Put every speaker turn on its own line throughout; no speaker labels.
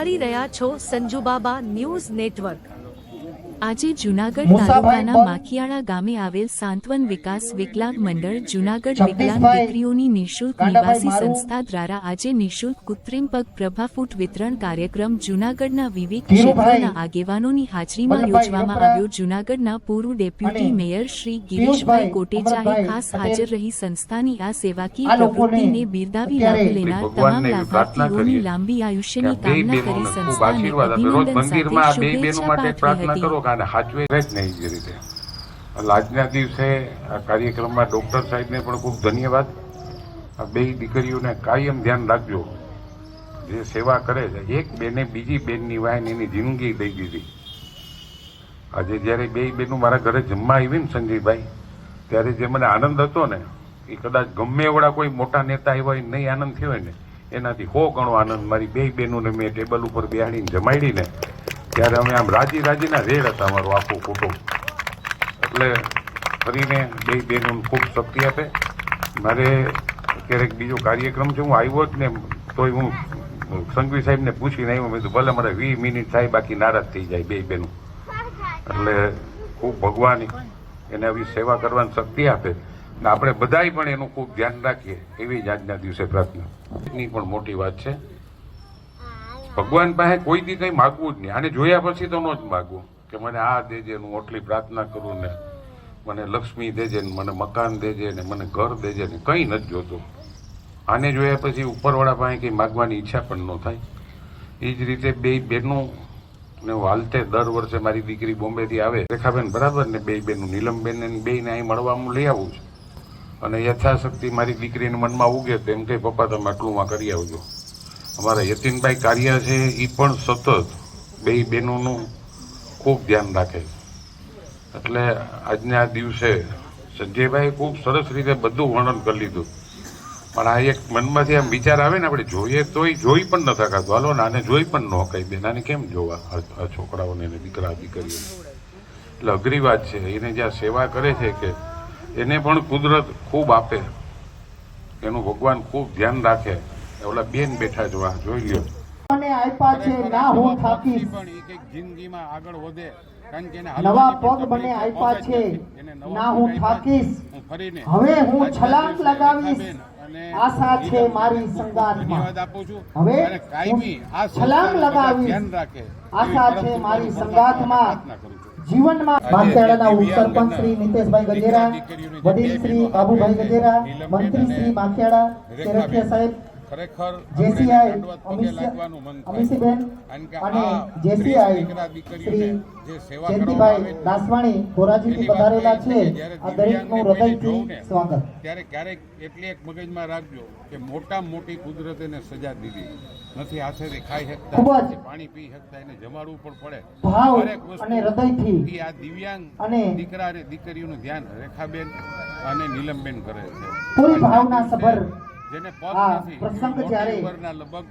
નિહાળી રહ્યા છો સંજુબાબા ન્યૂઝ નેટવર્ક.
આજે જુનાગઢ તાલુકાના માખીયાળા ગામે આવેલ સાંત્વન વિકાસ વિકલાંગ મંડળ જુનાગઢ વિકલાંગ દીકરીઓની નિઃશુલ્ક નિવાસી સંસ્થા દ્વારા આજે નિઃશુલ્ક કૃત્રિમ પગ પ્રભાફૂટ વિતરણ કાર્યક્રમ જુનાગઢના વિવિધ ક્ષેત્રના આગેવાનોની હાજરીમાં યોજવામાં આવ્યો જુનાગઢના પૂર્વ ડેપ્યુટી મેયર શ્રી ગિરીશભાઈ કોટેચાએ ખાસ હાજર રહી સંસ્થાની આ સેવાકીય પ્રવૃત્તિને બિરદાવી લાભ લેનાર તમામ લાભાર્થીઓની લાંબી આયુષ્યની કામના કરી સંસ્થાને
આશીર્વાદ
અભિનંદન સાથે
બે
શુભેચ્છા પાઠવી હતી.
કે હાચવે જ નહીં જે રીતે. આજના દિવસે આ કાર્યક્રમમાં ડોક્ટર સાહેબને પણ ખૂબ ધન્યવાદ. આ બે દીકરીઓને કાયમ ધ્યાન રાખજો. જે સેવા કરે છે, એક બેને બીજી બેનની વાયન એની જિંદગી દઈ દીધી. આજે જ્યારે બે બેનો મારા ઘરે જમવા આવી ને સંજયભાઈ, ત્યારે જે મને આનંદ હતો ને, એ કદાચ ગમે એવડા કોઈ મોટા નેતા એવા હોય નહીં આનંદ થયો હોય ને, એનાથી હો ગણો આનંદ. મારી બે બહેનોને મેં ટેબલ ઉપર બેહાડીને જમાડી ને ત્યારે અમે આમ રાજી રાજીના રેડ હતા અમારું આખું કુટુંબ. એટલે ફરીને બે બહેનોને ખૂબ શક્તિ આપે. મારે ક્યારેક બીજો કાર્યક્રમ છે, હું આવ્યો જ ને તોય હું સંઘવી સાહેબને પૂછીને આવ્યો, મેં ભલે મારે વીસ મિનિટ થાય, બાકી નારાજ થઈ જાય બે બહેનો એટલે ખૂબ ભગવાન એને આવી સેવા કરવાની શક્તિ આપે. ને આપણે બધાય પણ એનું ખૂબ ધ્યાન રાખીએ એવી જ આજના દિવસે પ્રાર્થના. એની પણ મોટી વાત છે. ભગવાન પાસે કોઈ દી કંઈ માગવું જ નહીં. આને જોયા પછી તો ન જ માગવું કે મને આ દેજે હું આટલી પ્રાર્થના કરું ને મને લક્ષ્મી દેજે ને મને મકાન દેજે ને મને ઘર દેજે ને કંઈ નથી જોતું. આને જોયા પછી ઉપરવાળા પાસે કંઈ માગવાની ઈચ્છા પણ ન થાય. એ જ રીતે બે બેનું ને વાલતે દર વર્ષે મારી દીકરી બોમ્બેથી આવે. રેખાબેન બરાબર ને બે બેનું નીલમબેન ને બેને અહીં મળવા હું લઈ આવું છું. અને યથાશક્તિ મારી દીકરીને મનમાં ઉગે તો એમ કહે, પપ્પા, તમે આટલુંમાં કરી આવજો. અમારા યતીનભાઈ કાર્ય છે એ પણ સતત બે બહેનોનું ખૂબ ધ્યાન રાખે એટલે આજના દિવસે સંજયભાઈ ખૂબ સરસ રીતે બધું વર્ણન કરી લીધું. પણ આ એક મનમાંથી આમ વિચાર આવે ને, આપણે જોઈએ તોય જોઈ પણ ન થકાતું હાલો, ને આને જોઈ પણ ન કહી દે આને કેમ જોવા? આ છોકરાઓને એને દીકરા દીકરીઓ એટલે અઘરી વાત છે. એને જ્યાં સેવા કરે છે કે એને પણ કુદરત ખૂબ આપે. એનું ભગવાન ખૂબ ધ્યાન રાખે. ઓલા બેન બેઠા જોવા જોઈ લ્યો.
મને આપ્યા છે ના હું થાકી
પણ એક એક જિંદગીમાં આગળ વધે કારણ કે એને
નવા પગ મને આપ્યા છે. ના હું થાકીશ.
ફરીને
હવે હું છલાંગ લગાવીશ. આશા છે મારી
છું.
હવે
આ
છલાંગ લગાવીશ. આશા છે મારી
છું.
જીવનમાં
આજે
ઉપસરપંચ શ્રી નીતેશભાઈ ગજેરા વડીલ શ્રી બાબુભાઈ ગજેરા મંત્રી શ્રી માખેડા
રેખાબેન.
સાહેબ
ખરેખર દંડવત પગે લાગવાનું મન થાય. કારણ કે
અને
આ
જેસીઆઈ
દીકરા દીકરીઓને
શ્રી
જે સેવા કરવામાં
દાસવાણી પધારેલા છે. આ દરેકનું હૃદયથી સ્વાગત.
ત્યારે ક્યારેક એટલી એક મગજમાં રાખજો કે મોટા મોટી કુદરતે એને સજા દીધી. નથી હાથેથી ખાઈ શકતા પાણી પી શકતા એને જમાડવું પણ પડે.
ભાવ
વસ્તુ
અને હૃદયથી
આ દિવ્યાંગ
અને
દીકરા અને દીકરીઓનું ધ્યાન રેખાબેન અને નીલમબેન કરે છે.
પૂરી ભાવના સભર
જેને પગ નથી. ઉંમરના લગભગ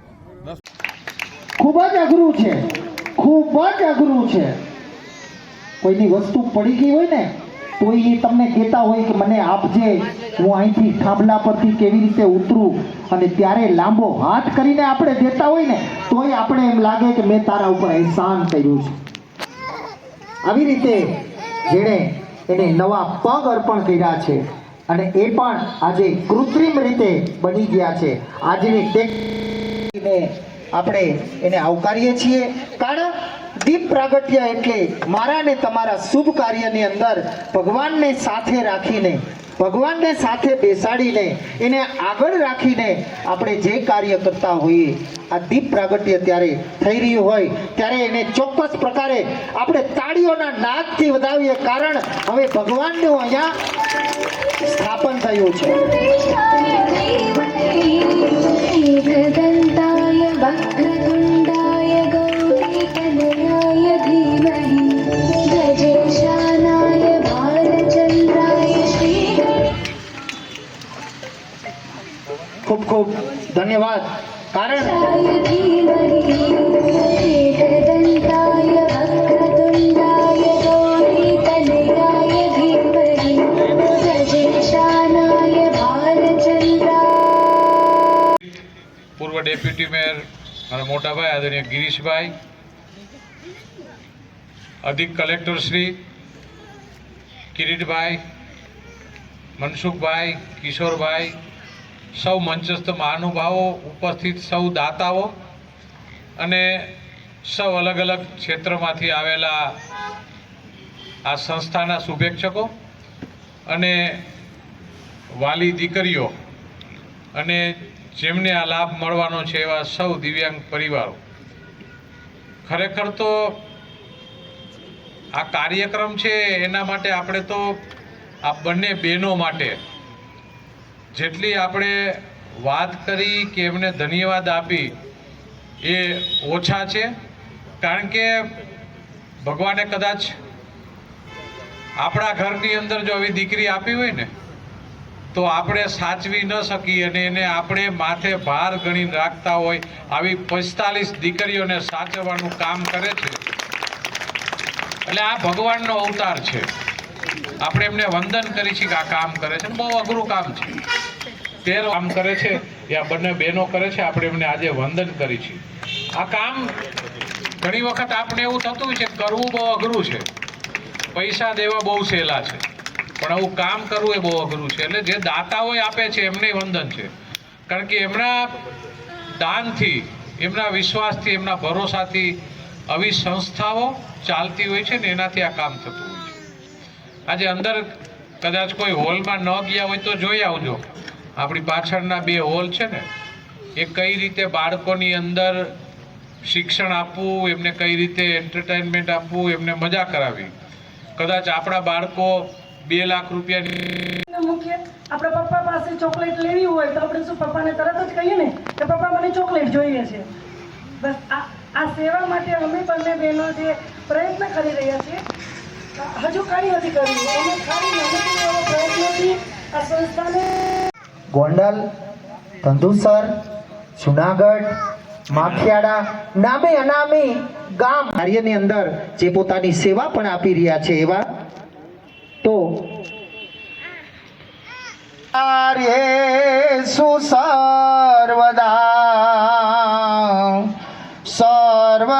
ખૂબ જ અઘરું છે. ખૂબ જ અઘરું છે. કોઈની વસ્તુ પડી ગઈ હોય ને તો એ તમને કહેતા હોય કે મને આપજે હું અહીંથી થાંભલા પરથી કેવી રીતે ઉતરું અને ત્યારે લાંબો હાથ કરીને આપણે દેતા હોય ને તોય આપણે એમ લાગે કે મેં તારા ઉપર અહેસાન કર્યું છે. આવી રીતે જેણે એને નવા પગ અર્પણ કર્યા છે. અને એ પણ આજે કૃત્રિમ રીતે બની ગયા છે. આજની ટેકને આપણે એને આવકારીએ છીએ. કારણ દીપ પ્રાગટ્ય એટલે મારા ને તમારા શુભ કાર્યની અંદર ભગવાનને સાથે રાખીને ભગવાનને સાથે બેસાડીને, એને આગળ રાખીને આપણે જે કાર્ય કરતા હોઈએ, આ દીપ પ્રાગટ્ય ત્યારે થઈ રહ્યું હોય, ત્યારે એને ચોક્કસ પ્રકારે આપણે તાળીઓના નાદથી વધાવીએ, કારણ હવે ભગવાનનું અહીંયા સ્થાપન થયું છે. ભક્તતુંડાય ધન્યવાદ. કારણ
પૂર્વ ડેપ્યુટી મેયર
મારા મોટાભાઈ આદરણીય ગિરીશભાઈ, અધિક કલેક્ટર શ્રી કિરીટભાઈ, મનસુખભાઈ, કિશોરભાઈ સૌ મંચસ્થ મહાનુભાવો, ઉપસ્થિત સૌ દાતાઓ અને સૌ અલગ અલગ ક્ષેત્રમાંથી આવેલા આ સંસ્થાના શુભેચ્છકો અને વાલી દીકરીઓ અને જેમને આ લાભ મળવાનો છે એવા સૌ દિવ્યાંગ પરિવારો. ખરેખર તો આ કાર્યક્રમ છે એના માટે આપણે તો આ બંને બહેનો માટે જેટલી આપણે વાત કરી કે એમને ધન્યવાદ આપી, એ ઓછા છે. કારણ કે ભગવાને કદાચ આપણા ઘરની અંદર જો આવી દીકરી આપી હોય ને, તો આપણે સાચવી ન શકીએ અને એને આપણે માથે ભાર ગણીને રાખતા હોય આવી પિસ્તાલીસ દીકરીઓને સાચવવાનું કામ કરે છે. એટલે આ ભગવાનનો અવતાર છે. આપણે એમને વંદન કરી છીએ કે આ કામ કરે છે. બહુ અઘરું કામ છે. તેર કામ કરે છે, એ આ બંને બહેનો કરે છે, આપણે એમને આજે વંદન કરી છીએ. આ કામ ઘણી વખત આપણે એવું થતું છે, કરવું બહુ અઘરું છે. પૈસા દેવા બહુ સહેલા છે. પણ આવું કામ કરવું એ બહુ અઘરું છે. એટલે જે દાતાઓએ આપે છે એમને વંદન છે. કારણ કે એમના દાનથી, એમના વિશ્વાસથી, એમના ભરોસાથી આવી સંસ્થાઓ ચાલતી હોય છે ને, એનાથી આ કામ થતું આજે અંદર કદાચ કોઈ હોલમાં ન ગયા હોય તો જોઈ આવજો. આપણી પાછળના બે હોલ છે ને, એ કઈ રીતે બાળકોની અંદર શિક્ષણ આપવું, એમને કઈ રીતે એન્ટરટેનમેન્ટ આપવું, એમને મજા કરાવી. કદાચ આપણા બાળકો બે લાખ રૂપિયાની
મૂકીએ આપણા પપ્પા પાસે ચોકલેટ લેવી હોય તો આપણે શું પપ્પાને તરત જ કહીએ ને કે પપ્પા મને ચોકલેટ જોઈએ છે. બસ આ સેવા માટે અમે બંને બહેનો જે પ્રયત્ન કરી રહ્યા છીએ હજુ કાંઈ નથી કર્યું. અમે ખાલી મહેનતનો એવો પ્રયત્નથી આ સંસ્થાને
ગોંડલ, ધંધુસર, જુનાગઢ માખિયાડા નામે અનામે ગામ કાર્યની અંદર જે પોતાની સેવા પણ આપી રહ્યા છે એવા, તો આર્ય સર્વદા સર્વ